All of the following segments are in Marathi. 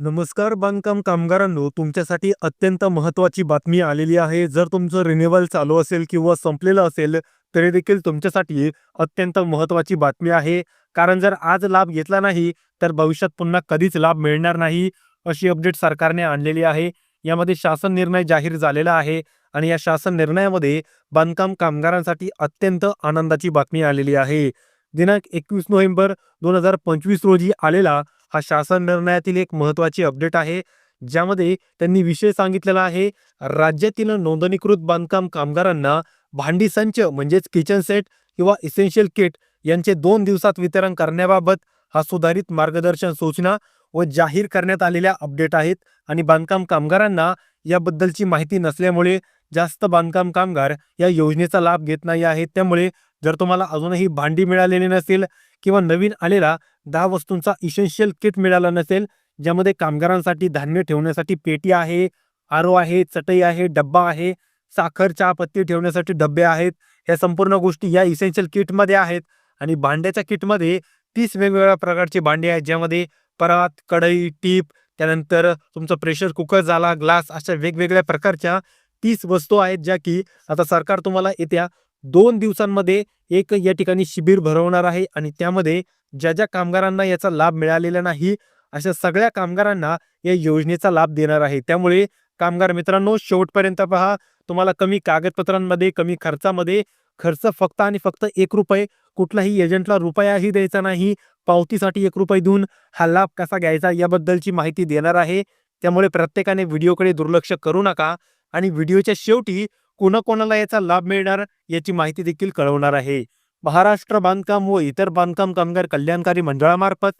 नमस्कार बांधकाम कामगारांनो तुमच्यासाठी अत्यंत महत्त्वाची बातमी आलेली आहे. जर तुमचं रिन्युअल चालू असेल किंवा संपलेलं असेल तरी देखील तुमच्यासाठी अत्यंत महत्त्वाची बातमी आहे. कारण जर आज लाभ घेतला नाही तर भविष्यात पुन्हा कधीच लाभ मिळणार नाही अशी अपडेट सरकारने आणलेली आहे. यामध्ये शासन निर्णय जाहीर झालेला आहे आणि या शासन निर्णयामध्ये बांधकाम कामगारांसाठी अत्यंत आनंदाची बातमी आलेली आहे. दिनांक एकवीस नोव्हेंबर दोन हजार पंचवीस रोजी आलेला हा शासन निर्णयातील एक महत्त्वाची अपडेट आहे ज्यामध्ये त्यांनी विषय सांगितलेला आहे राज्यातील नोंदणीकृत बांधकाम कामगारांना भांडी संच म्हणजेच किचन सेट किंवा इसेन्शियल किट यांचे दोन दिवसात वितरण करण्याबाबत हा सुधारित मार्गदर्शन सूचना व जाहीर करण्यात आलेल्या अपडेट आहेत आणि बांधकाम कामगारांना याबद्दलची माहिती नसल्यामुळे जास्त बांधकाम कामगार या योजनेचा लाभ घेत नाही आहेत. त्यामुळे जर तुम्हाला अजूनही भांडी मिळालेली नसेल किंवा नवीन आलेला दहा वस्तूंचा इसेन्शियल किट मिळाला नसेल ज्यामध्ये कामगारांसाठी धान्य ठेवण्यासाठी पेटी आहे आरो आहे चटई आहे डब्बा आहे साखर चहापत्ती ठेवण्यासाठी डब्बे आहेत या संपूर्ण गोष्टी या इसेन्शियल किटमध्ये आहेत. आणि भांड्याच्या किटमध्ये तीस वेगवेगळ्या प्रकारचे भांडे आहेत ज्यामध्ये परात कढई टीप त्यानंतर तुमचं प्रेशर कुकर झाला ग्लास अशा वेगवेगळ्या प्रकारच्या तीस वस्तू आहेत ज्या की आता सरकार तुम्हाला येत्या दोन दिवसांमध्ये एक या ठिकाणी शिबिर भरवणार आहे आणि त्यामध्ये ज्या ज्या कामगारांना याचा लाभ मिळालेला नाही अशा सगळ्या कामगारांना या योजनेचा लाभ देणार आहे. त्यामुळे कामगार मित्रांनो शेवटपर्यंत पहा तुम्हाला कमी कागदपत्रांमध्ये कमी खर्चामध्ये खर्च फक्त आणि फक्त एक रुपये कुठलाही एजंटला रुपयाही द्यायचा नाही पावतीसाठी एक रुपये देऊन हा लाभ कसा घ्यायचा याबद्दलची माहिती देणार आहे. त्यामुळे प्रत्येकाने व्हिडिओकडे दुर्लक्ष करू नका आणि व्हिडिओच्या शेवटी कोणाकोणाला याचा लाभ मिळणार याची माहिती देखील कळवणार आहे. महाराष्ट्र बांधकाम व इतर बांधकाम कामगार कल्याणकारी मंडळामार्फत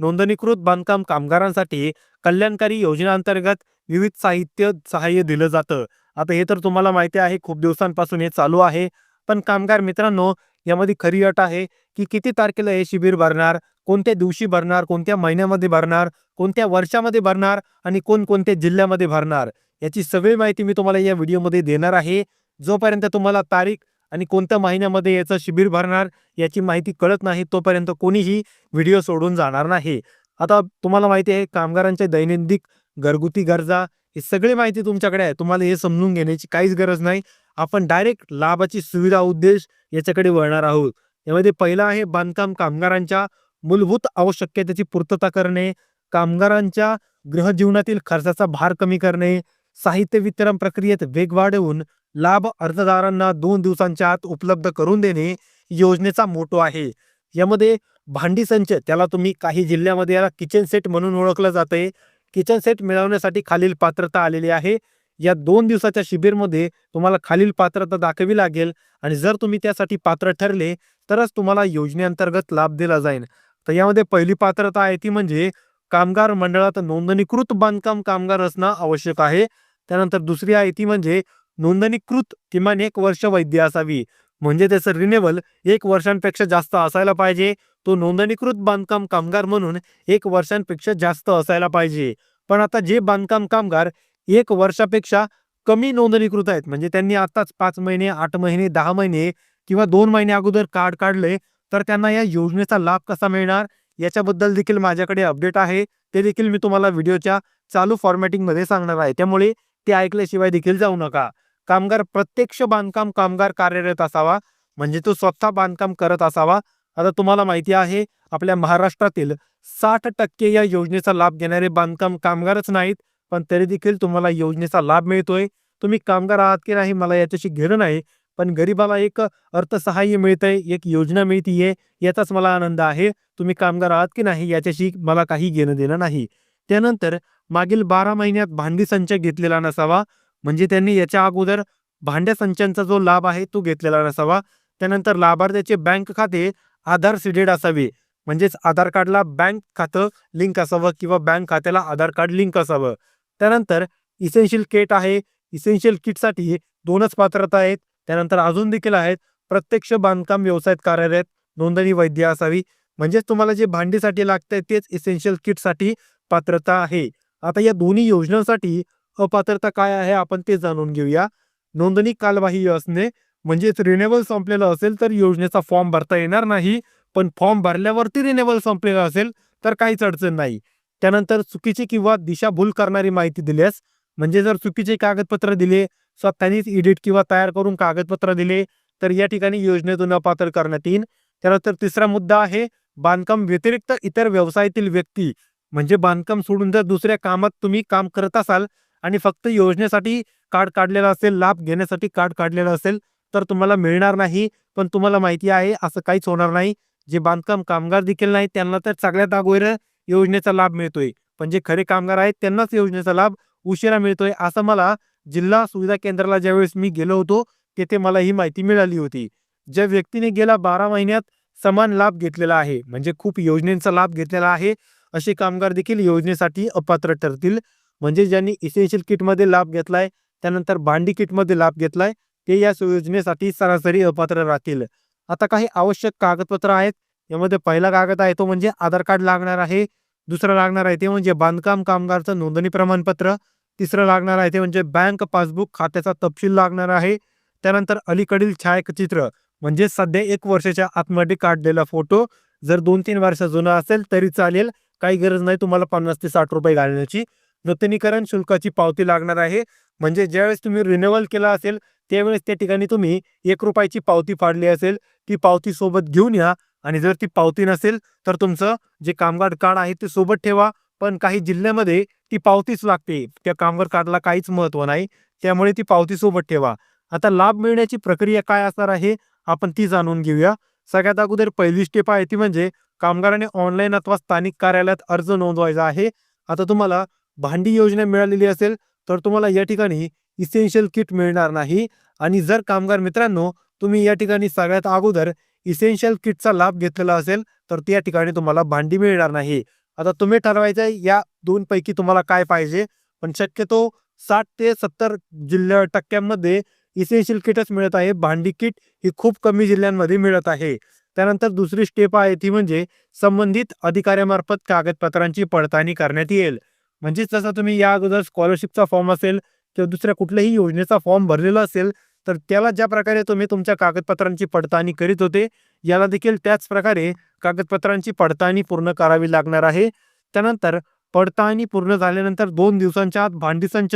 नोंदणीकृत बांधकाम कामगारांसाठी कल्याणकारी योजनेअंतर्गत विविध साहित्य सहाय्य दिलं जातं. आता हे तर तुम्हाला माहिती आहे खूप दिवसांपासून हे चालू आहे. पण कामगार मित्रांनो यामध्ये खरी अट आहे की किती तारखेला हे शिबिर भरणार कोणत्या दिवशी भरणार कोणत्या महिन्यामध्ये भरणार कोणत्या वर्षामध्ये भरणार आणि कोणकोणत्या जिल्ह्यामध्ये भरणार. याची सगळी माहिती मी तुम्हाला या व्हिडिओमध्ये देणार आहे. जोपर्यंत तुम्हाला तारीख आणि कोणत्या महिन्यामध्ये याचं शिबिर भरणार याची माहिती कळत नाही तोपर्यंत कोणीही व्हिडिओ सोडून जाणार नाही. आता तुम्हाला माहिती आहे कामगारांच्या दैनंदिन घरगुती गरजा ही सगळी माहिती तुमच्याकडे आहे. तुम्हाला हे समजून घेण्याची काहीच गरज नाही. आपण डायरेक्ट लाभाची सुविधा उद्देश याच्याकडे वळणार आहोत. यामध्ये पहिला आहे बांधकाम कामगारांच्या मूलभूत आवश्यकतेची पूर्तता करणे कामगारांच्या गृहजीवनातील खर्चाचा भार कमी करणे साहित्य वितरण प्रक्रियेत वेग वाढवून लाभ अर्जदारांना दोन दिवसांच्या आत उपलब्ध करून देणे योजनेचा मोटो आहे. यामध्ये भांडी संच त्याला तुम्ही काही जिल्ह्यामध्ये याला किचन सेट म्हणून ओळखलं जाते किचन सेट मिळवण्यासाठी खालील पात्रता आलेली आहे. या दोन दिवसाच्या शिबिरमध्ये तुम्हाला खालील पात्रता दाखवी लागेल आणि जर तुम्ही त्यासाठी पात्र ठरले तरच तुम्हाला योजनेअंतर्गत लाभ दिला जाईल. तर यामध्ये पहिली पात्रता आहे ती म्हणजे कामगार मंडळात नोंदणीकृत बांधकाम कामगार असणं आवश्यक आहे. त्यानंतर दुसरी आहे ती म्हणजे नोंदणीकृत किमान एक वर्ष वैद्य असावी. म्हणजे त्याचं रिन्युअल एक वर्षांपेक्षा जास्त असायला पाहिजे. तो नोंदणीकृत बांधकाम कामगार म्हणून एक वर्षांपेक्षा जास्त असायला पाहिजे. पण आता जे बांधकाम कामगार एक वर्षापेक्षा कमी नोंदणीकृत आहेत म्हणजे त्यांनी आताच पाच महिने आठ महिने दहा महिने किंवा दोन महिने अगोदर कार्ड काढले तर त्यांना या योजनेचा लाभ कसा मिळणार? याच्याबद्दल देखील माझ्याकडे अपडेट आहे. ते देखील मी तुम्हाला व्हिडिओच्या चालू फॉर्मॅटिंगमध्ये सांगणार आहे. त्यामुळे ते ऐकल्याशिवाय देखील जाऊ नका. कामगार प्रत्यक्ष बांधकाम कामगार कार्यरत असावा. म्हणजे तो स्वतः बांधकाम करत असावा. आता तुम्हाला माहिती आहे आपल्या महाराष्ट्रातील साठ टक्के या योजनेचा लाभ घेणारे बांधकाम कामगारच नाहीत. पण तरी देखील तुम्हाला योजनेचा लाभ मिळतोय. तुम्ही कामगार आहात की नाही मला याच्याशी घेणं नाही. पण गरीबाला एक अर्थसहाय्य मिळतंय एक योजना मिळतीये याचाच मला आनंद आहे. तुम्ही कामगार आहात की नाही याच्याशी मला काही घेणं देणं नाही. त्यानंतर मागील बारा महिन्यात भांडी संच घेतलेला नसावा. म्हणजे त्यांनी याच्या अगोदर भांड्या संचांचा जो लाभ आहे तो घेतलेला नसावा. त्यानंतर लाभार्थ्याचे बँक खाते आधार सिडेड असावे. म्हणजेच आधार कार्डला बँक खातं लिंक असावं किंवा बँक खात्याला आधार कार्ड लिंक असावं. त्यानंतर इसेन्शियल किट आहे. इसेन्शियल किटसाठी दोनच पात्रता आहेत. त्यानंतर अजून देखील आहेत. प्रत्यक्ष बांधकाम व्यवसायात कार्यरत नोंदणी वैद्य असावी. म्हणजेच तुम्हाला जे भांडीसाठी लागतंय तेच इसेन्शियल किटसाठी पात्रता आहे. आता या दोन्ही योजनांसाठी अपात्रता काय आहे आपण ते जाणून घेऊया. नोंदणी कालबाह्य असणे म्हणजेच रिन्युअल संपलेलं असेल तर योजनेचा फॉर्म भरता येणार नाही पण फॉर्म भरल्यावरती रिन्युअल संपलेला असेल तर काहीच अडचण नाही. त्यानंतर चुकीची किंवा दिशाभूल करणारी माहिती दिल्यास म्हणजे जर चुकीचे कागदपत्र दिले स्वतःनीच एडिट किंवा तयार करून कागदपत्र दिले तर या ठिकाणी योजनेतून अपात्र करण्यात येईल. त्यानंतर तिसरा मुद्दा आहे बांधकाम व्यतिरिक्त इतर व्यवसायातील व्यक्ती म्हणजे बांधकाम सोडून जर दुसऱ्या कामात तुम्ही काम करत असाल आणि फक्त योजनेसाठी कार्ड काढलेला असेल लाभ घेण्यासाठी कार्ड काढलेला असेल तर तुम्हाला मिळणार नाही. पण तुम्हाला माहिती आहे असं काहीच होणार नाही. जे बांधकाम कामगार देखील नाही त्यांना तर सगळ्यात अगोदर योजनेचा लाभ मिळतोय. पण जे खरे कामगार आहेत त्यांनाच योजनेचा लाभ उशिरा मिळतोय असं मला जिल्हा सुविधा केंद्राला ज्यावेळेस मी गेलो होतो तेथे मला ही माहिती मिळाली होती. ज्या व्यक्तीने गेल्या बारा महिन्यात समान लाभ घेतलेला आहे म्हणजे खूप योजनेचा लाभ घेतलेला आहे असे कामगार देखील योजनेसाठी अपात्र ठरतील. म्हणजे ज्यांनी इसेन्शियल किटमध्ये लाभ घेतलाय त्यानंतर भांडी किटमध्ये लाभ घेतलाय ते या योजनेसाठी सरासरी अपात्र राहतील. आता काही आवश्यक कागदपत्र आहेत. यामध्ये पहिला कागद आहे तो म्हणजे आधार कार्ड लागणार आहे. दुसरं लागणार आहे ते म्हणजे बांधकाम कामगारचं नोंदणी प्रमाणपत्र. तिसरं लागणार आहे ते म्हणजे बँक पासबुक खात्याचा तपशील लागणार आहे. त्यानंतर अलीकडील छायाचित्र म्हणजे सध्या एक वर्षाच्या आतमध्ये काढलेला फोटो. जर दोन तीन वर्ष जुना असेल तरी चालेल. काही गरज नाही तुम्हाला पन्नास ते साठ रुपये घालण्याची. नूतनीकरण शुल्काची पावती लागणार आहे. म्हणजे ज्यावेळेस तुम्ही रिन्युअल केला असेल त्यावेळेस त्या ठिकाणी तुम्ही एक रुपयाची पावती फाडली असेल ती पावती सोबत घेऊन या. आणि जर ती पावती नसेल तर तुमचं जे कामगार कार्ड आहे ते सोबत ठेवा. पण काही जिल्ह्यामध्ये ती पावतीच लागते. त्या कामगार कार्डला काहीच महत्त्व नाही. त्यामुळे ती पावती सोबत ठेवा. आता लाभ मिळण्याची प्रक्रिया काय असणार आहे आपण ती जाणून घेऊया. सगळ्यात अगोदर पहिली स्टेप आहे ती म्हणजे कामगाराने ऑनलाईन अथवा स्थानिक कार्यालयात अर्ज नोंदवायचा आहे. आता तुम्हाला भांडी योजना मिळालेली असेल तर तुम्हाला या ठिकाणी इसेन्शियल किट मिळणार नाही. आणि जर कामगार मित्रांनो तुम्ही या ठिकाणी सगळ्यात अगोदर इसेन्शियल किटचा लाभ घेतलेला असेल तर त्या ठिकाणी तुम्हाला भांडी मिळणार नाही. आता तुम्ही ठरवायचं आहे या दोन पैकी तुम्हाला काय पाहिजे? पण शक्यतो साठ ते सत्तर जिल्ह्या टक्क्यांमध्ये इसेन्शियल किटच मिळत आहे. भांडी किट ही खूप कमी जिल्ह्यांमध्ये मिळत आहे. त्यानंतर दुसरी स्टेप आहे ती म्हणजे संबंधित अधिकाऱ्यामार्फत कागदपत्रांची पडताळणी करण्यात येईल. म्हणजे जसं तुम्ही या अगोदर स्कॉलरशिपचा फॉर्म असेल किंवा दुसऱ्या कुठल्याही योजनेचा फॉर्म भरलेला असेल तर त्याला ज्या प्रकारे तुम्ही तुमच्या कागदपत्रांची पडताळणी करीत होते याला देखील त्याच प्रकारे कागदपत्रांची पडताळणी पूर्ण करावी लागणार आहे. त्यानंतर पडताळणी पूर्ण झाल्यानंतर दोन दिवसांच्या आत भांडी संच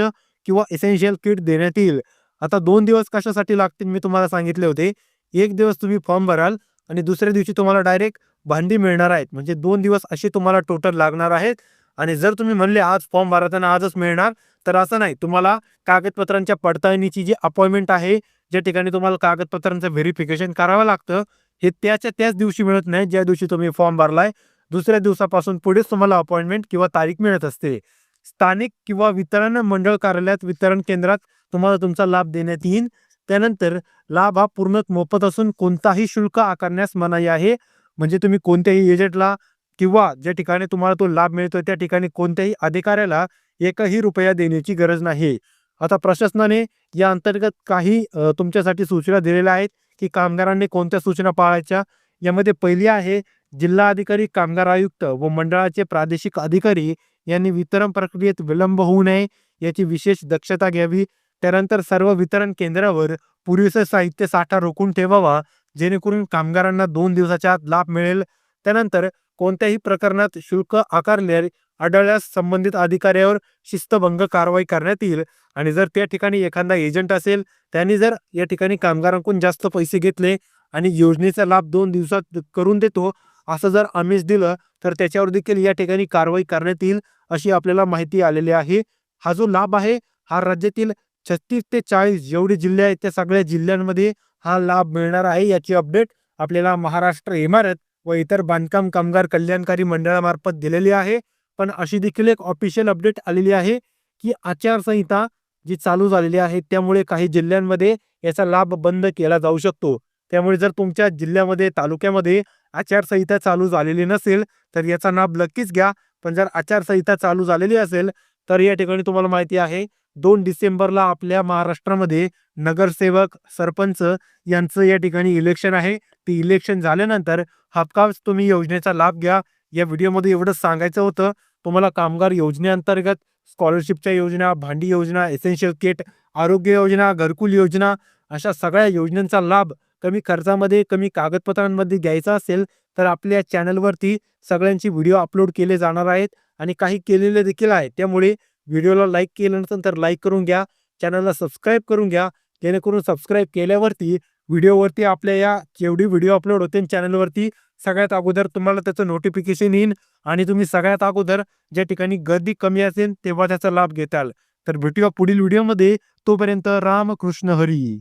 किंवा एसेन्शियल किट देण्यात येईल. आता दोन दिवस कशासाठी लागतील मी तुम्हाला सांगितले होते. एक दिवस तुम्ही फॉर्म भराल आणि दुसऱ्या दिवशी तुम्हाला डायरेक्ट भांडी मिळणार आहेत. म्हणजे दोन दिवस असे तुम्हाला टोटल लागणार आहेत. आणि जर तुम्ही म्हणले आज फॉर्म भरताना आजच मिळणार तर असं नाही. तुम्हाला कागदपत्रांच्या पडताळणीची जी अपॉइंटमेंट आहे ज्या ठिकाणी तुम्हाला कागदपत्रांचं व्हेरिफिकेशन करावं लागतं हे त्याच्या त्याच दिवशी मिळत नाही. ज्या दिवशी तुम्ही फॉर्म भरलाय दुसऱ्या दिवसापासून पुढेच तुम्हाला अपॉइंटमेंट किंवा तारीख मिळत असते. स्थानिक किंवा वितरण मंडळ कार्यालयात वितरण केंद्रात तुम्हाला तुमचा लाभ देण्यात येईल त्यानंतर लाभ हा पूर्ण मोफत असून कोणताही शुल्क आकारण्यास मनाई आहे. म्हणजे तुम्ही कोणत्याही एजंटला किंवा ज्या ठिकाणी तुम्हाला तो लाभ मिळतो त्या ठिकाणी कोणत्याही अधिकाऱ्याला एकही रुपया देण्याची गरज नाही. आता प्रशासनाने या अंतर्गत काही तुमच्यासाठी सूचना दिलेल्या आहेत की कामगारांनी कोणत्या सूचना पाळायच्या? यामध्ये पहिली आहे जिल्हा अधिकारी कामगार आयुक्त व मंडळाचे प्रादेशिक अधिकारी यांनी वितरण प्रक्रियेत विलंब होऊ नये याची विशेष दक्षता घ्यावी. त्यानंतर सर्व वितरण केंद्रावर पुरेसे साहित्य साठा रोखून ठेवावा जेणेकरून कामगारांना दोन दिवसाच्या आत लाभ मिळेल. त्यानंतर कोणत्याही प्रकरणात शुल्क आकारले आढळल्यास संबंधित अधिकाऱ्यावर शिस्तभंग कारवाई करण्यात येईल. आणि जर त्या ठिकाणी एखादा एजंट असेल त्यांनी जर या ठिकाणी कामगारांकडून जास्त पैसे घेतले आणि योजनेचा लाभ दोन दिवसात करून देतो असं जर आमिष दिलं तर त्याच्यावर देखील या ठिकाणी कारवाई करण्यात येईल अशी आपल्याला माहिती आलेली आहे. हा जो लाभ आहे हा राज्यातील छत्तीस ते चाळीस जेवढे जिल्हे आहेत त्या सगळ्या जिल्ह्यांमध्ये हा लाभ मिळणार आहे. याची अपडेट आपल्याला महाराष्ट्र इमारत व इतर बांधकाम कामगार कल्याणकारी मंडळामार्फत दिलेली आहे. पण अशी देखील एक ऑफिशियल अपडेट आलेली आहे की आचारसंहिता जी चालू झालेली आहे त्यामुळे काही जिल्ह्यांमध्ये याचा लाभ बंद केला जाऊ शकतो. त्यामुळे जर तुमच्या जिल्ह्यामध्ये तालुक्यामध्ये आचारसंहिता चालू झालेली नसेल तर याचा लाभ नक्कीच घ्या. पण जर आचारसंहिता चालू झालेली असेल तर या ठिकाणी तुम्हाला माहिती आहे दोन डिसेंबरला आपल्या महाराष्ट्रामध्ये नगरसेवक सरपंच यांचं या ठिकाणी इलेक्शन आहे. ते इलेक्शन झाल्यानंतर हपकाच तुम्ही योजनेचा लाभ घ्या. या व्हिडिओमध्ये एवढंच सांगायचं होतं. तुम्हाला कामगार योजनेअंतर्गत स्कॉलरशिपच्या योजना भांडी योजना एसेन्शियल किट आरोग्य योजना घरकुल योजना अशा सगळ्या योजनांचा लाभ कमी खर्चामध्ये कमी कागदपत्रांमध्ये घ्यायचा असेल तर आपल्या चॅनलवरती सगळ्यांची व्हिडिओ अपलोड केले जाणार आहेत. आणि काही केलेले देखील आहेत. त्यामुळे व्हिडिओला लाईक केलं नसेल तर लाईक करून घ्या चॅनलला सबस्क्राईब करून घ्या जेणेकरून सबस्क्राईब केल्यावरती व्हिडिओवरती आपल्या या जेवढी व्हिडिओ अपलोड होते चॅनलवरती सगळ्यात अगोदर तुम्हाला त्याचं नोटिफिकेशन येईल आणि तुम्ही सगळ्यात अगोदर ज्या ठिकाणी गर्दी कमी असेल तेव्हा त्याचा लाभ घेताल. तर भेटूया पुढील व्हिडिओमध्ये तोपर्यंत रामकृष्ण हरी.